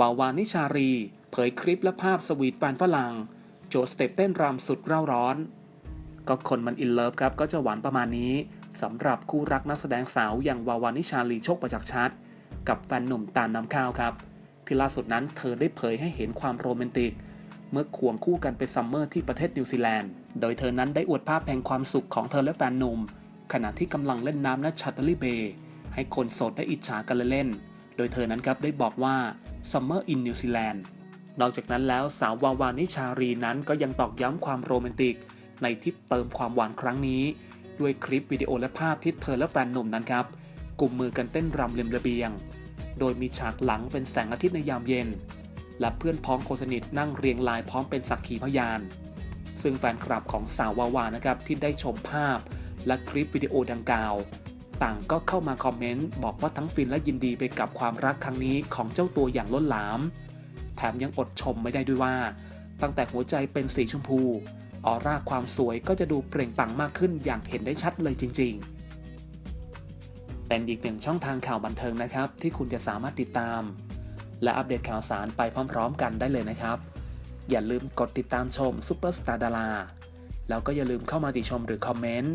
วาวานิชารี เผยคลิปและภาพสวีทแฟนฝรั่ง โจสเต็ปเต้นรำสุดเร่าร้อน ก็คนมันอินเลิฟครับ ก็จะหวานประมาณนี้สำหรับคู่รักนักแสดงสาวอย่างวาวานิชาลีโชคประจักษ์ชัด กับแฟนหนุ่มตาลน้ำข้าวครับ ที่ล่าสุดนั้นเธอได้เผยให้เห็นความโรแมนติก เมื่อควงคู่กันไปซัมเมอร์ที่ประเทศนิวซีแลนด์ โดยเธอนั้นได้อวดภาพแห่งความสุขของเธอและแฟนหนุ่มขณะที่กำลังเล่นน้ำณชัตเตอร์ลีเบย์ให้คนโสดได้อิจฉากันเล่นๆ โดยเธอนั้นครับได้บอกว่า Summer in New Zealand นอกจากนั้นแล้วสาววาวานิชารีนั้นก็ยังตอกย้ำความโรแมนติก ในทิปเติมความหวานครั้งนี้ ด้วยคลิปวิดีโอและภาพที่เธอและแฟนหนุ่มนั้นครับกุมมือกันเต้นรำริมระเบียง โดยมีฉากหลังเป็นแสงอาทิตย์ในยามเย็น และเพื่อนพ้องคนสนิทนั่งเรียงรายพร้อมเป็นสักขีพยาน ซึ่งแฟนคลับของสาววาวานะครับที่ได้ชมภาพและคลิปวิดีโอดังกล่าว ต่างก็เข้ามาคอมเมนต์บอกว่าทั้งฟินและยินดีไปกับความรักครั้งนี้ของเจ้าตัวอย่างล้นหลาม แถมยังอดชมไม่ได้ด้วยว่า ตั้งแต่หัวใจเป็นสีชมพู ออร่าความสวยก็จะดูเปล่งปลั่งมากขึ้นอย่างเห็นได้ชัดเลยจริง ๆ เป็นอีกหนึ่งช่องทางข่าวบันเทิงนะครับ ที่คุณจะสามารถติดตาม และอัปเดตข่าวสารไปพร้อม ๆ กันได้เลยนะครับ อย่าลืมกดติดตามชมซูเปอร์สตาร์ดาราแล้วก็อย่าลืมเข้ามาติชมหรือคอมเมนต์